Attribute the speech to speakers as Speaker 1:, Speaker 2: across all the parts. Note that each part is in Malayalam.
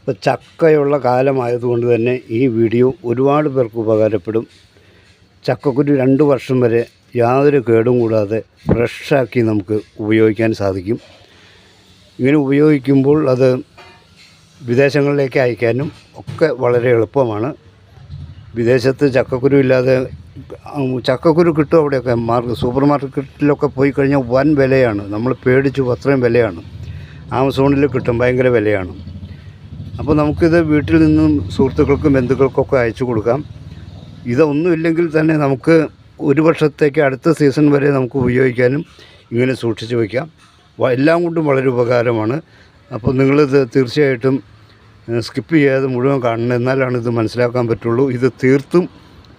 Speaker 1: ഇപ്പോൾ ചക്കയുള്ള കാലമായതുകൊണ്ട് തന്നെ ഈ വീഡിയോ ഒരുപാട് പേർക്ക് ഉപകാരപ്പെടും. ചക്കക്കുരു രണ്ട് വർഷം വരെ യാതൊരു കേടും കൂടാതെ ഫ്രഷാക്കി നമുക്ക് ഉപയോഗിക്കാൻ സാധിക്കും. ഇങ്ങനെ ഉപയോഗിക്കുമ്പോൾ അത് വിദേശങ്ങളിലേക്ക് അയക്കാനും ഒക്കെ വളരെ എളുപ്പമാണ്. വിദേശത്ത് ചക്കക്കുരു ഇല്ലാതെ ചക്കക്കുരു കിട്ടും അവിടെയൊക്കെ. മാർക്ക് സൂപ്പർ മാർക്കറ്റിലൊക്കെ പോയി കഴിഞ്ഞാൽ വൻ വിലയാണ്. നമ്മൾ പേടിച്ചു അത്രയും വിലയാണ്. ആമസോണിൽ കിട്ടും ഭയങ്കര വിലയാണ്. അപ്പോൾ നമുക്കിത് വീട്ടിൽ നിന്നും സുഹൃത്തുക്കൾക്കും ബന്ധുക്കൾക്കൊക്കെ അയച്ചു കൊടുക്കാം. ഇതൊന്നും ഇല്ലെങ്കിൽ തന്നെ നമുക്ക് ഒരു വർഷത്തേക്ക് അടുത്ത സീസൺ വരെ നമുക്ക് ഉപയോഗിക്കാനും ഇങ്ങനെ സൂക്ഷിച്ചു വയ്ക്കാം. എല്ലാം കൊണ്ടും വളരെ ഉപകാരമാണ്. അപ്പോൾ നിങ്ങളിത് തീർച്ചയായിട്ടും സ്കിപ്പ് ചെയ്യാതെ മുഴുവൻ കാണണം. എന്നാലാണ് ഇത് മനസ്സിലാക്കാൻ പറ്റുള്ളൂ. ഇത് തീർത്തും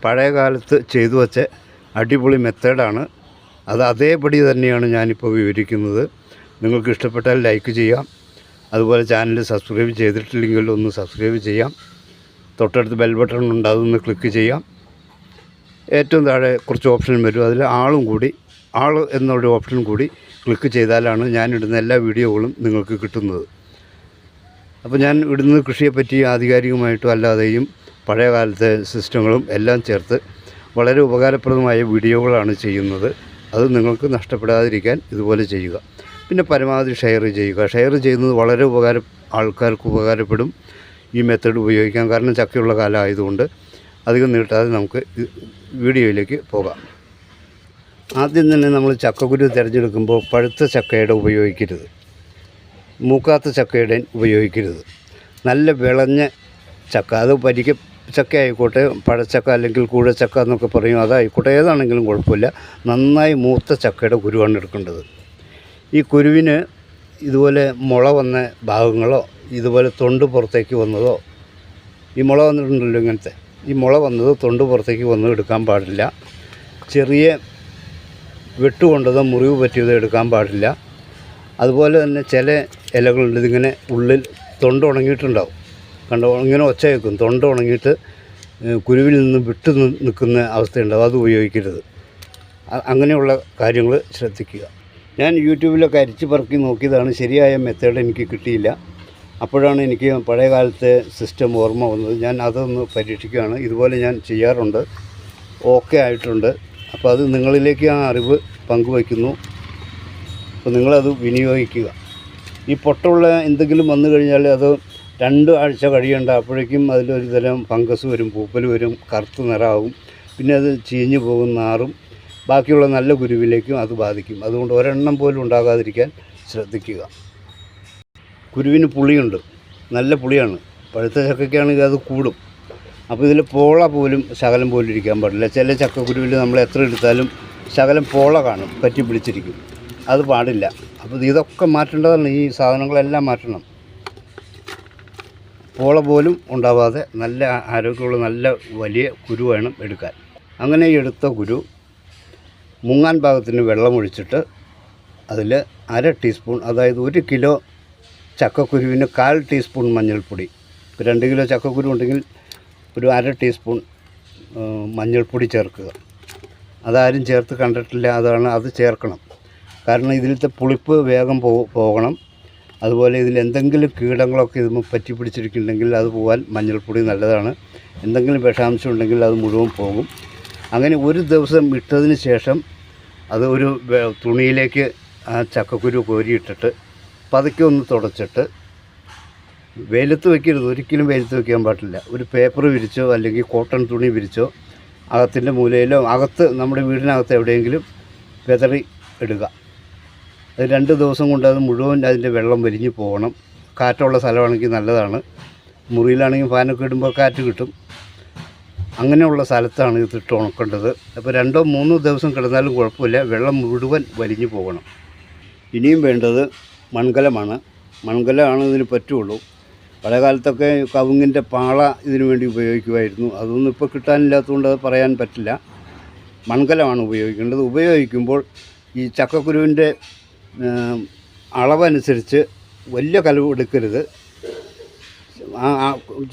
Speaker 1: പഴയ കാലത്ത് ചെയ്തു വച്ച അടിപൊളി മെത്തേഡാണ്. അത് അതേപടി തന്നെയാണ് ഞാനിപ്പോൾ വിവരിക്കുന്നത്. നിങ്ങൾക്ക് ഇഷ്ടപ്പെട്ടാൽ ലൈക്ക് ചെയ്യാം. അതുപോലെ ചാനൽ സബ്സ്ക്രൈബ് ചെയ്തിട്ടില്ലെങ്കിൽ ഒന്ന് സബ്സ്ക്രൈബ് ചെയ്യാം. തൊട്ടടുത്ത് ബെൽ ബട്ടൺ ഉണ്ട് അതൊന്ന് ക്ലിക്ക് ചെയ്യാം. ഏറ്റവും താഴെ കുറച്ച് ഓപ്ഷൻ വരും. അതിൽ ആളും കൂടി ആൾ എന്നൊരു ഓപ്ഷൻ കൂടി ക്ലിക്ക് ചെയ്താലാണ് ഞാൻ ഇടുന്ന എല്ലാ വീഡിയോകളും നിങ്ങൾക്ക് കിട്ടുന്നത്. അപ്പോൾ ഞാൻ ഇടുന്ന കൃഷിയെപ്പറ്റി ആധികാരികമായിട്ടും അല്ലാതെയും പഴയ കാലത്തെ സിസ്റ്റങ്ങളും എല്ലാം ചേർത്ത് വളരെ ഉപകാരപ്രദമായ വീഡിയോകളാണ് ചെയ്യുന്നത്. അത് നിങ്ങൾക്ക് നഷ്ടപ്പെടാതിരിക്കാൻ ഇതുപോലെ ചെയ്യുക. പിന്നെ പരമാവധി ഷെയർ ചെയ്യുക. ഷെയർ ചെയ്യുന്നത് വളരെ ഉപകാര ആൾക്കാർക്ക് ഉപകാരപ്പെടും. ഈ മെത്തേഡ് ഉപയോഗിക്കാൻ കാരണം ചക്കയുള്ള കാലമായതുകൊണ്ട് അധികം നീട്ടാതെ നമുക്ക് വീഡിയോയിലേക്ക് പോകാം. ആദ്യം തന്നെ നമ്മൾ ചക്കക്കുരു തിരഞ്ഞെടുക്കുമ്പോൾ പഴുത്ത ചക്കയുടെ ഉപയോഗിക്കരുത്. മൂക്കാത്ത ചക്കയുടെ ഉപയോഗിക്കരുത്. നല്ല വിളഞ്ഞ ചക്ക. അത് പരിക്ക ചക്ക ആയിക്കോട്ടെ പഴച്ചക്ക അല്ലെങ്കിൽ കൂഴച്ചക്ക എന്നൊക്കെ പറയും. അതായിക്കോട്ടെ. ഏതാണെങ്കിലും കുഴപ്പമില്ല. നന്നായി മൂത്ത ചക്കയുടെ കുരുവാണ് എടുക്കേണ്ടത്. ഈ കുരുവിന് ഇതുപോലെ മുള വന്ന ഭാഗങ്ങളോ ഇതുപോലെ തൊണ്ട് പുറത്തേക്ക് വന്നതോ ഈ മുള വന്നിട്ടുണ്ടല്ലോ ഇങ്ങനത്തെ ഈ മുള വന്നത് തൊണ്ട് പുറത്തേക്ക് വന്നത് എടുക്കാൻ പാടില്ല. ചെറിയ വെട്ടുകൊണ്ടതോ മുറിവ് പറ്റിയതോ എടുക്കാൻ പാടില്ല. അതുപോലെ തന്നെ ചില ഇലകളുണ്ട് ഇതിങ്ങനെ ഉള്ളിൽ തൊണ്ട് ഉണങ്ങിയിട്ടുണ്ടാവും. കണ്ടോ ഇങ്ങനെ ഒച്ച വയ്ക്കും തൊണ്ട ഉണങ്ങിയിട്ട് കുരുവിൽ നിന്ന് വിട്ടു നിൽക്കുന്ന അവസ്ഥയുണ്ടാവും. അത് ഉപയോഗിക്കരുത്. അങ്ങനെയുള്ള കാര്യങ്ങൾ ശ്രദ്ധിക്കുക. ഞാൻ യൂട്യൂബിലൊക്കെ അരിച്ചു പറക്കി നോക്കിയതാണ്. ശരിയായ മെത്തേഡ് എനിക്ക് കിട്ടിയില്ല. അപ്പോഴാണ് എനിക്ക് പഴയ കാലത്തെ സിസ്റ്റം ഓർമ്മ വന്നത്. ഞാൻ അതൊന്ന് പരീക്ഷിക്കുകയാണ്. ഇതുപോലെ ഞാൻ ചെയ്യാറുണ്ട്. ഓക്കെ ആയിട്ടുണ്ട്. അപ്പോൾ അത് നിങ്ങളിലേക്ക് ആ അറിവ് പങ്കുവയ്ക്കുന്നു. അപ്പോൾ നിങ്ങളത് വിനിയോഗിക്കുക. ഈ പൊട്ടുള്ള എന്തെങ്കിലും വന്നു കഴിഞ്ഞാൽ അത് രണ്ട് ആഴ്ച കഴിയേണ്ട. അപ്പോഴേക്കും അതിലൊരു തരം ഫംഗസ് വരും പൂപ്പൽ വരും കറുത്ത് നിറാവും. പിന്നെ അത് ചീഞ്ഞു പോകും നാറും. ബാക്കിയുള്ള നല്ല കുരുവിലേക്കും അത് ബാധിക്കും. അതുകൊണ്ട് ഒരെണ്ണം പോലും ഉണ്ടാകാതിരിക്കാൻ ശ്രദ്ധിക്കുക. കുരുവിന് പുളിയുണ്ട്. നല്ല പുളിയാണ്. പഴുത്ത ചക്കയ്ക്കാണെങ്കിൽ അത് കൂടും. അപ്പോൾ ഇതിൽ പോള പോലും ശകലം പോലും ഇരിക്കാൻ പാടില്ല. ചില ചക്കക്കുരുവിൽ നമ്മൾ എത്ര എടുത്താലും ശകലം പോള കാണും. പറ്റി പിടിച്ചിരിക്കും. അത് പാടില്ല. അപ്പോൾ ഇതൊക്കെ മാറ്റേണ്ടതാണ്. ഈ സാധനങ്ങളെല്ലാം മാറ്റണം. പോള പോലും ഉണ്ടാവാതെ നല്ല ആരോഗ്യമുള്ള നല്ല വലിയ കുരു വേണം എടുക്കാൻ. അങ്ങനെ എടുത്ത കുരു മുങ്ങാൻ ഭാഗത്തിന് വെള്ളമൊഴിച്ചിട്ട് അതിൽ അര ടീസ്പൂൺ അതായത് ഒരു കിലോ ചക്കക്കുരുവിന് കാൽ ടീസ്പൂൺ മഞ്ഞൾപ്പൊടി. രണ്ട് കിലോ ചക്കക്കുരു ഉണ്ടെങ്കിൽ ഒരു അര ടീസ്പൂൺ മഞ്ഞൾപ്പൊടി ചേർക്കുക. അതാരും ചേർത്ത് കണ്ടിട്ടില്ല അതാണ് അത് ചേർക്കണം. കാരണം ഇതിലത്തെ പുളിപ്പ് വേഗം പോകണം. അതുപോലെ ഇതിൽ എന്തെങ്കിലും കീടങ്ങളൊക്കെ ഇത് പറ്റി പിടിച്ചിരിക്കുന്നുണ്ടെങ്കിൽ അത് പോകാൻ മഞ്ഞൾപ്പൊടി നല്ലതാണ്. എന്തെങ്കിലും വിഷാംശം ഉണ്ടെങ്കിൽ അത് മുഴുവൻ പോകും. അങ്ങനെ ഒരു ദിവസം ഇട്ടതിന് ശേഷം അത് ഒരു തുണിയിലേക്ക് ആ ചക്കക്കുരു കോരിയിട്ടിട്ട് പതുക്കെ ഒന്ന് തുടച്ചിട്ട് വെയിലത്ത് വെക്കരുത്. ഒരിക്കലും വെയിലത്ത് വെക്കാൻ പാടില്ല. ഒരു പേപ്പർ വിരിച്ചോ അല്ലെങ്കിൽ കോട്ടൺ തുണി വിരിച്ചോ അകത്തിന്റെ മൂലയിലോ അകത്ത് നമ്മുടെ വീടിനകത്ത് എവിടെയെങ്കിലും വെതറി ഇടുക. അത് രണ്ട് ദിവസം കൊണ്ട് അത് മുഴുവൻ അതിന്റെ വെള്ളം വലിഞ്ഞു പോകണം. കാറ്റുള്ള സ്ഥലമാണെങ്കിൽ നല്ലതാണ്. മുറിയിലാണെങ്കിൽ ഫാനൊക്കെ ഇടുമ്പോൾ കാറ്റ് കിട്ടും. അങ്ങനെയുള്ള സ്ഥലത്താണ് ഇത് ഇട്ട് ഉണക്കേണ്ടത് അപ്പോൾ രണ്ടോ മൂന്നോ ദിവസം കിടന്നാലും കുഴപ്പമില്ല. വെള്ളം മുഴുവൻ വലിഞ്ഞു പോകണം. ഇനിയും വേണ്ടത് മൺകലമാണ്. മൺകലമാണ് ഇതിന് പറ്റുള്ളൂ. പല കാലത്തൊക്കെ കവുങ്ങിന്റെ പാള ഇതിനു വേണ്ടി ഉപയോഗിക്കുമായിരുന്നു. അതൊന്നും ഇപ്പോൾ കിട്ടാനില്ലാത്തതുകൊണ്ട് അത് പറയാൻ പറ്റില്ല. മൺകലമാണ് ഉപയോഗിക്കേണ്ടത്. ഉപയോഗിക്കുമ്പോൾ ഈ ചക്കക്കുരുവിന്റെ അളവനുസരിച്ച് വലിയ കലവ് എടുക്കരുത്.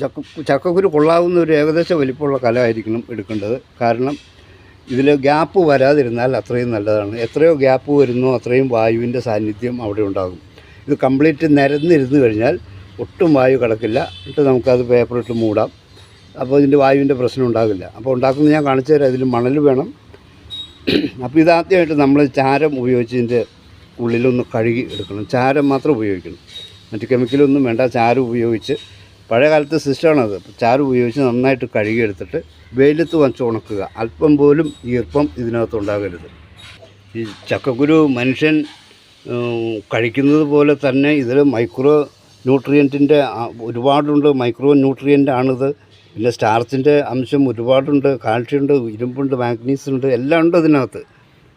Speaker 1: ചക്ക ചക്കക്കുരു കൊള്ളാവുന്ന ഒരു ഏകദേശ വലിപ്പമുള്ള കലമായിരിക്കണം എടുക്കേണ്ടത്. കാരണം ഇതിൽ ഗ്യാപ്പ് വരാതിരുന്നാൽ അത്രയും നല്ലതാണ്. എത്രയോ ഗ്യാപ്പ് വരുന്നോ അത്രയും വായുവിന്റെ സാന്നിധ്യം അവിടെ ഉണ്ടാകും. ഇത് കംപ്ലീറ്റ് നിരന്നിരുന്ന് കഴിഞ്ഞാൽ ഒട്ടും വായു കിടക്കില്ല. എന്നിട്ട് നമുക്കത് പേപ്പറിട്ട് മൂടാം. അപ്പോൾ ഇതിന്റെ വായുവിന്റെ പ്രശ്നം ഉണ്ടാകില്ല. അപ്പോൾ ഉണ്ടാക്കുന്നത് ഞാൻ കാണിച്ചു തരാം. ഇതിൽ മണൽ വേണം. അപ്പോൾ ഇതാദ്യമായിട്ട് നമ്മൾ ചാരം ഉപയോഗിച്ചതിന്റെ ഉള്ളിലൊന്ന് കഴുകി എടുക്കണം. ചാരം മാത്രം ഉപയോഗിക്കണം. മറ്റ് കെമിക്കലൊന്നും വേണ്ട. ചാരം ഉപയോഗിച്ച് പഴയ കാലത്തെ സിസ്റ്റമാണത്. ചാരം ഉപയോഗിച്ച് നന്നായിട്ട് കഴുകിയെടുത്തിട്ട് വെയിലത്ത് വച്ച് ഉണക്കുക. അല്പം പോലും ഈർപ്പം ഇതിനകത്ത് ഉണ്ടാകരുത് ഈ ചക്കക്കുരു മനുഷ്യൻ കഴിക്കുന്നത് പോലെ തന്നെ ഇതിൽ മൈക്രോ ന്യൂട്രിയന്റിന്റെ ഒരുപാടുണ്ട്. മൈക്രോ ന്യൂട്രിയന്റ് ആണിത്. പിന്നെ സ്റ്റാർച്ചിന്റെ അംശം ഒരുപാടുണ്ട്. കാൽഷ്യം ഉണ്ട് ഇരുമ്പുണ്ട് മാഗ്നീസ് ഉണ്ട് എല്ലാം ഉണ്ട് ഇതിനകത്ത്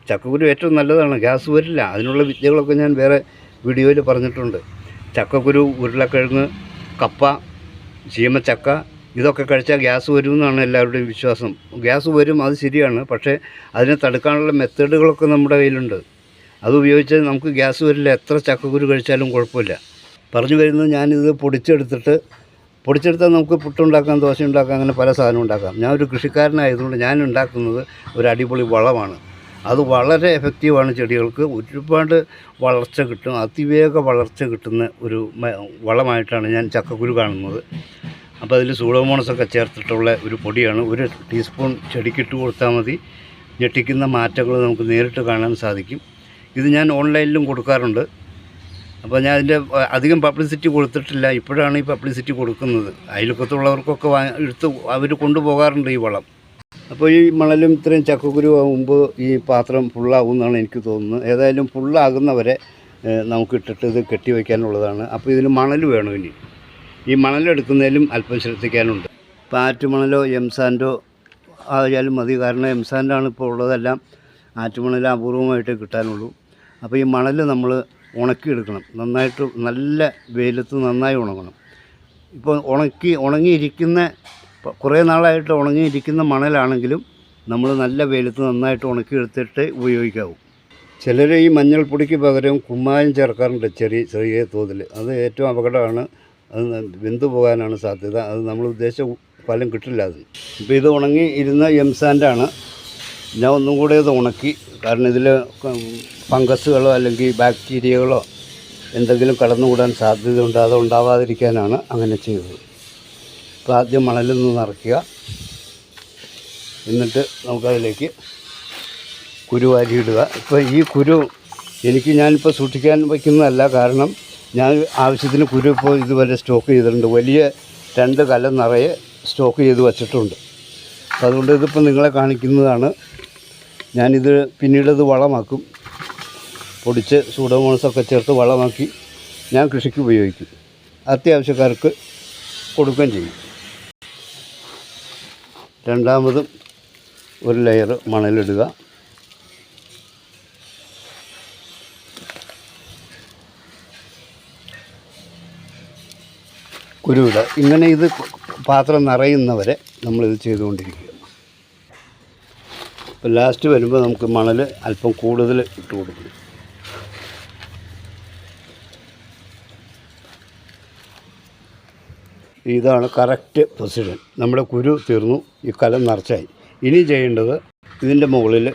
Speaker 1: ചക്കക്കുരു ഏറ്റവും നല്ലതാണ്. ഗ്യാസ് വരില്ല. അതിനുള്ള വിദ്യകളൊക്കെ ഞാൻ വേറെ വീഡിയോയിൽ പറഞ്ഞിട്ടുണ്ട്. ചക്കക്കുരു ഉരുളക്കിഴങ്ങ് കപ്പ ചീമച്ചക്ക ഇതൊക്കെ കഴിച്ചാൽ ഗ്യാസ് വരും എന്നാണ് എല്ലാവരുടെയും വിശ്വാസം. ഗ്യാസ് വരും അത് ശരിയാണ്. പക്ഷേ അതിനെ തടുക്കാനുള്ള മെത്തേഡുകളൊക്കെ നമ്മുടെ കയ്യിലുണ്ട്. അത് ഉപയോഗിച്ച് നമുക്ക് ഗ്യാസ് വരില്ല എത്ര ചക്കക്കുരു കഴിച്ചാലും കുഴപ്പമില്ല. പറഞ്ഞു വരുന്നത് ഞാനിത് പൊടിച്ചെടുത്തിട്ട് പൊടിച്ചെടുത്താൽ നമുക്ക് പുട്ടുണ്ടാക്കാം ദോശ ഉണ്ടാക്കാം അങ്ങനെ പല സാധനം ഉണ്ടാക്കാം. ഞാൻ ഒരു കൃഷിക്കാരനായതുകൊണ്ട് ഞാൻ ഉണ്ടാക്കുന്നത് ഒരു അടിപൊളി വളമാണ്. അത് വളരെ എഫക്റ്റീവാണ് ചെടികൾക്ക്. ഒരുപാട് വളർച്ച കിട്ടും. അതിവേഗ വളർച്ച കിട്ടുന്ന ഒരു വളമായിട്ടാണ് ഞാൻ ചക്കക്കുരു കാണുന്നത്. അപ്പോൾ അതിൽ സൂഡോമോണസൊക്കെ ചേർത്തിട്ടുള്ള ഒരു പൊടിയാണ്. ഒരു ടീസ്പൂൺ ചെടിക്കിട്ട് കൊടുത്താൽ മതി. ഞെട്ടിക്കുന്ന മാറ്റങ്ങൾ നമുക്ക് നേരിട്ട് കാണാൻ സാധിക്കും. ഇത് ഞാൻ ഓൺലൈനിലും കൊടുക്കാറുണ്ട്. അപ്പോൾ ഞാൻ അതിന്റെ അധികം പബ്ലിസിറ്റി കൊടുത്തിട്ടില്ല. ഇപ്പോഴാണ് ഈ പബ്ലിസിറ്റി കൊടുക്കുന്നത്. അയൽക്കത്തുള്ളവർക്കൊക്കെ എടുത്ത് അവർ കൊണ്ടുപോകാറുണ്ട് ഈ വളം. അപ്പോൾ ഈ മണലും ഇത്രയും ചക്കക്കുരു ആകുമ്പോൾ ഈ പാത്രം ഫുള്ളാകും എന്നാണ് എനിക്ക് തോന്നുന്നത്. ഏതായാലും ഫുള്ളാകുന്നവരെ നമുക്ക് ഇട്ടിട്ട് ഇത് കെട്ടിവെക്കാനുള്ളതാണ്. അപ്പോൾ ഇതിന് മണൽ വേണം ഇനി. ഈ മണലെടുക്കുന്നതിലും അല്പം ശ്രദ്ധിക്കാനുണ്ട്. ഇപ്പം ആറ്റുമണലോ എംസാൻഡോ ആയാലും മതി. കാരണം എംസാൻഡാണ് ഇപ്പോൾ ഉള്ളതെല്ലാം ആറ്റുമണൽ അപൂർവമായിട്ടേ കിട്ടാനുള്ളൂ. അപ്പോൾ ഈ മണൽ നമ്മൾ ഉണക്കിയെടുക്കണം. നന്നായിട്ട് നല്ല വെയിലത്ത് നന്നായി ഉണങ്ങണം. ഇപ്പോൾ ഉണക്കി ഉണങ്ങിയിരിക്കുന്ന കുറേ നാളായിട്ട് ഉണങ്ങിയിരിക്കുന്ന മണലാണെങ്കിലും നമ്മൾ നല്ല വെയിലത്ത് നന്നായിട്ട് ഉണക്കിയെടുത്തിട്ട് ഉപയോഗിക്കാവും. ചിലർ ഈ മഞ്ഞൾപ്പൊടിക്ക് പകരം കുമ്മായം ചേർക്കാറുണ്ട് ചെറിയ ചെറിയ തോതിൽ. അത് ഏറ്റവും അപകടമാണ്. അത് വെന്തു പോകാനാണ് സാധ്യത. അത് നമ്മൾ ഉദ്ദേശിച്ച ഫലം കിട്ടില്ല അത്. ഇപ്പോൾ ഇത് ഉണങ്ങി ഇരുന്ന എംസാൻഡാണ് ഞാൻ ഒന്നും കൂടെ ഇത് ഉണക്കി കാരണം ഇതിൽ ഫംഗസുകളോ അല്ലെങ്കിൽ ബാക്ടീരിയകളോ എന്തെങ്കിലും കടന്നുകൂടാൻ സാധ്യതയുണ്ട്. അത് ഉണ്ടാവാതിരിക്കാനാണ് അങ്ങനെ ചെയ്തത്. അപ്പോൾ ആദ്യം മണലിൽ നിന്ന് നിറയ്ക്കുക. എന്നിട്ട് നമുക്കതിലേക്ക് കുരുവാരി ഇടുക ഇപ്പോൾ ഈ കുരു എനിക്ക് ഞാനിപ്പോൾ സൂക്ഷിക്കാൻ വയ്ക്കുന്നതല്ല കാരണം ഞാൻ ആവശ്യത്തിന് കുരു ഇപ്പോൾ ഇതുവരെ സ്റ്റോക്ക് ചെയ്തിട്ടുണ്ട്. വലിയ രണ്ട് കലം നിറയെ സ്റ്റോക്ക് ചെയ്ത് വച്ചിട്ടുണ്ട്. അപ്പോൾ അതുകൊണ്ട് ഇതിപ്പോൾ നിങ്ങളെ കാണിക്കുന്നതാണ്. ഞാനിത് പിന്നീടത് വളമാക്കും. പൊടിച്ച് സൂഡോമോണസൊക്കെ ചേർത്ത് വളമാക്കി ഞാൻ കൃഷിക്ക് ഉപയോഗിക്കും. അത്യാവശ്യക്കാർക്ക് കൊടുക്കുകയും ചെയ്യും. രണ്ടാമതും ഒരു ലെയർ മണലിടുക. കുരുവിടുക ഇങ്ങനെ ഇത് പാത്രം നിറയുന്നവരെ നമ്മളിത് ചെയ്തുകൊണ്ടിരിക്കുക ലാസ്റ്റ് വരുമ്പോൾ നമുക്ക് മണൽ അല്പം കൂടുതൽ ഇട്ട് കൊടുക്കും ഇതാണ് കറക്റ്റ് പൊസിഷൻ നമ്മുടെ കുരു തീർന്നു ഈ കലം നിറച്ചായി. ഇനി ചെയ്യേണ്ടത് ഇതിന്റെ മുകളിൽ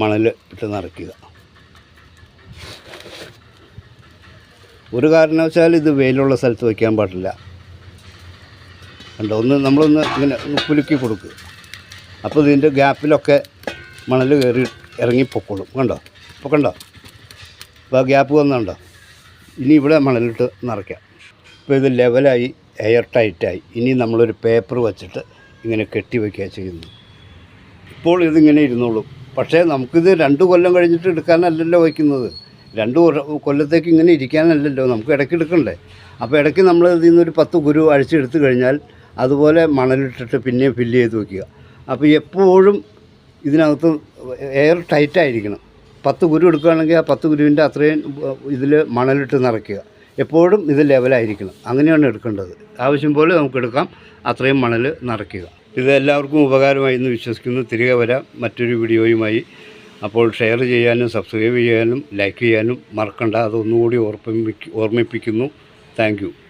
Speaker 1: മണൽ ഇട്ട് നിറയ്ക്കുക. ഒരു കാരണവശാലും ഇത് വെയിലുള്ള സ്ഥലത്ത് വയ്ക്കാൻ പാടില്ല. കണ്ടോ ഒന്ന് നമ്മളൊന്ന് ഇങ്ങനെ കുലുക്കി കൊടുക്കുക അപ്പോൾ ഇതിന്റെ ഗ്യാപ്പിലൊക്കെ മണൽ കയറി ഇറങ്ങി പൊക്കോളും കണ്ടോ? ഇപ്പോൾ കണ്ടോ? അപ്പോൾ ഗ്യാപ്പ് വന്നുണ്ടോ? ഇനി ഇവിടെ മണലിട്ട് നിറയ്ക്കാം. ഇപ്പോൾ ഇത് ലെവലായി എയർ ടൈറ്റായി ഇനി നമ്മളൊരു പേപ്പർ വച്ചിട്ട് ഇങ്ങനെ കെട്ടി ചെയ്യുന്നു ഇപ്പോൾ ഇതിങ്ങനെ ഇരുന്നോളൂ. പക്ഷേ നമുക്കിത് രണ്ട് കൊല്ലം കഴിഞ്ഞിട്ട് എടുക്കാനല്ലല്ലോ വയ്ക്കുന്നത്. രണ്ട് കൊല്ല- കൊല്ലത്തേക്ക് ഇങ്ങനെ ഇരിക്കാനല്ലല്ലോ. നമുക്ക് ഇടയ്ക്ക് എടുക്കണ്ടേ? അപ്പോൾ ഇടയ്ക്ക് നമ്മൾ ഇതിൽ നിന്നൊരു പത്ത് കുരു അഴിച്ചെടുത്ത് കഴിഞ്ഞാൽ അതുപോലെ മണലിട്ടിട്ട് പിന്നെയും ഫില്ല് ചെയ്ത് വയ്ക്കുക അപ്പോൾ എപ്പോഴും ഇതിനകത്ത് എയർ ടൈറ്റായിരിക്കണം. പത്ത് കുരു എടുക്കുകയാണെങ്കിൽ ആ പത്ത് കുരുവിന്റെ അത്രയും ഇതിൽ മണലിട്ട് നിറയ്ക്കുക. എപ്പോഴും ഇത് ലെവലായിരിക്കണം അങ്ങനെയാണ് എടുക്കേണ്ടത്. ആവശ്യം പോലെ നമുക്ക് എടുക്കാം. അത്രയും മണൽ നിറയ്ക്കുക. ഇത് എല്ലാവർക്കും ഉപകാരമായി എന്ന് വിശ്വസിക്കുന്നു. തിരികെ വരാം. മറ്റൊരു വീഡിയോയുമായി. അപ്പോൾ ഷെയർ ചെയ്യാനും സബ്സ്ക്രൈബ് ചെയ്യാനും ലൈക്ക് ചെയ്യാനും മറക്കണ്ട. അതൊന്നുകൂടി ഓർമ്മിപ്പിക്കുന്നു. താങ്ക്